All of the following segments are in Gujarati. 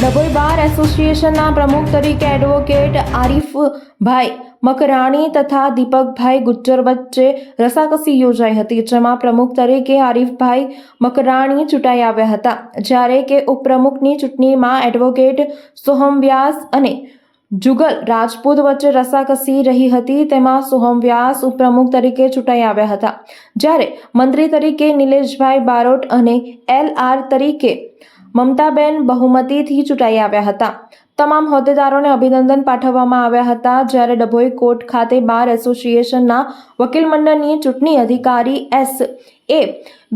ડભોઈ બાર એસોસિએશનના પ્રમુખ તરીકે એડવોકેટ આરીફભાઈ મકરાણી તથા દીપકભાઈ ગુજ્જર વચ્ચે રસાકસી યોજાઈ હતી, જેમાં પ્રમુખ તરીકે આરીફભાઈ મકરાણી ચૂંટાઈ આવ્યા હતા. જ્યારે કે ઉપપ્રમુખની ચૂંટણીમાં એડવોકેટ સોહમ વ્યાસ અને જુગલ રાજપૂત વચ્ચે રસાકસી રહી હતી, તેમાં સોહમ વ્યાસ ઉપપ્રમુખ તરીકે ચૂંટાઈ આવ્યા હતા. જ્યારે મંત્રી તરીકે નિલેશભાઈ બારોટ અને એલ આર તરીકે મમતાબેન બહુમતીથી ચૂંટાઈ આવ્યા હતા. તમામ હોદ્દેદારોને અભિનંદન પાઠવવામાં આવ્યા હતા જ્યારે ડભોઈ કોર્ટ ખાતે બાર એસોસિએશનના વકીલ મંડળની ચૂંટણી અધિકારી એસ એ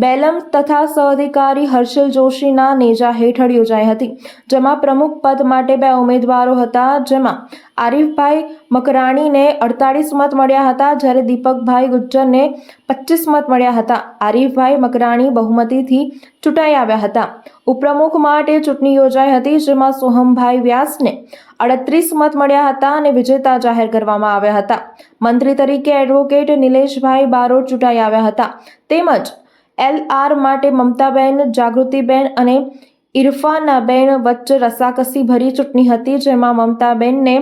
બેલમ તથા સહઅધિકારી હર્ષલ જોશીના નેજા હેઠળ યોજાઈ હતી, જેમાં પ્રમુખ પદ માટે બે ઉમેદવારો હતા, જેમાં આરીફભાઈ મકરાણીને અડતાળીસ મત મળ્યા હતા, જ્યારે દીપકભાઈ ગુજ્જરને પચીસ મત મળ્યા હતા. આરીફભાઈ મકરાણી બહુમતીથી ચૂંટાઈ આવ્યા હતા. ઉપપ્રમુખ માટે ચૂંટણી યોજાઈ હતી, જેમાં સોહમભાઈ વ્યાસને અડત્રીસ મત મળ્યા હતા અને વિજેતા જાહેર કરવામાં આવ્યા હતા. મંત્રી તરીકે એડવોકેટ નિલેશભાઈ બારોટ ચૂંટાઈ આવ્યા હતા. તેમજ એલ આર માટે મમતાબેન, જાગૃતિબેન અને ઇરફાનાબેન વચ્ચે રસાકસી ભરી ચૂંટણી હતી, જેમાં મમતાબેનને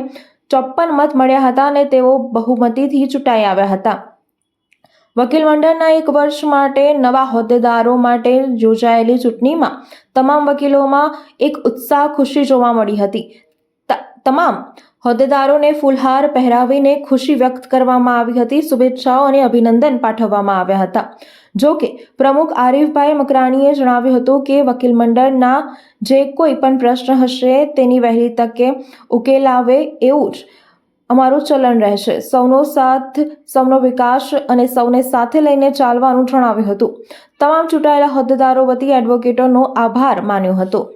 ચોપ્પન મત મળ્યા હતા અને તેઓ બહુમતીથી ચૂંટાઈ આવ્યા હતા. વકીલ મંડળના એક વર્ષ માટે નવા હોદ્દેદારો માટે યોજાયેલી ચૂંટણીમાં તમામ વકીલોમાં એક ઉત્સાહ ખુશી જોવા મળી હતી. તમામ હોદ્દેદારોને ફૂલહાર પહેરાવીને ખુશી વ્યક્ત કરવામાં આવી હતી. શુભેચ્છાઓ અને અભિનંદન પાઠવવામાં આવ્યા હતા. જો કે, પ્રમુખ આરીફભાઈ મકરાણીએ જણાવ્યું હતું કે, વકીલ મંડળના જે કોઈ પણ પ્રશ્ન હશે તેની વહેલી તકે ઉકેલ આવે એવું જ અમારું ચલણ રહેશે. સૌનો સાથ, સૌનો વિકાસ અને સૌને સાથે લઈને ચાલવાનું જણાવ્યું હતું. તમામ ચૂંટાયેલા હોદ્દેદારો વતી એડવોકેટોનો આભાર માન્યો હતો.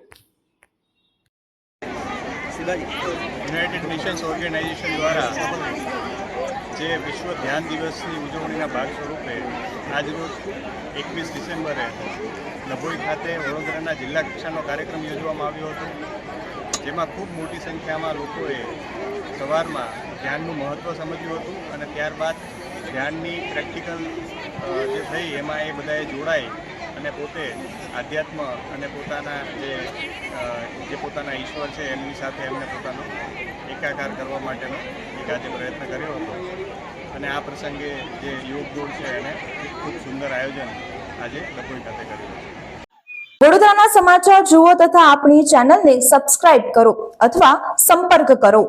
યુનાઇટેડ નેશન્સ ઓર્ગેનાઇઝેશન દ્વારા જે વિશ્વ ધ્યાન દિવસની ઉજવણીના ભાગ સ્વરૂપે આજરોજ એકવીસ ડિસેમ્બરે નભોઈ ખાતે વડોદરાના જિલ્લા કક્ષાનો કાર્યક્રમ યોજવામાં આવ્યો હતો. જેમાં ખૂબ મોટી સંખ્યામાં લોકોએ સવારમાં ધ્યાનનું મહત્ત્વ સમજ્યું હતું અને ત્યારબાદ ધ્યાનની પ્રેક્ટિકલ જે થઈ એમાં એ બધાએ જોડાઈ અને પોતે આધ્યાત્મ અને પોતાના જે પોતાના ઈશ્વર છે, એમની સાથે એમને પોતાનો એકાકાર કરવા માટેનો એક આજે પ્રયત્ન કર્યો હતો. અને આ પ્રસંગે જે યોગ દોડ છે, એને ખૂબ સુંદર આયોજન આજે ડભોઈ ખાતે કર્યું વડોદરાના સમાચાર જુઓ તથા આપણી ચેનલને સબસ્ક્રાઇબ કરો અથવા સંપર્ક કરો.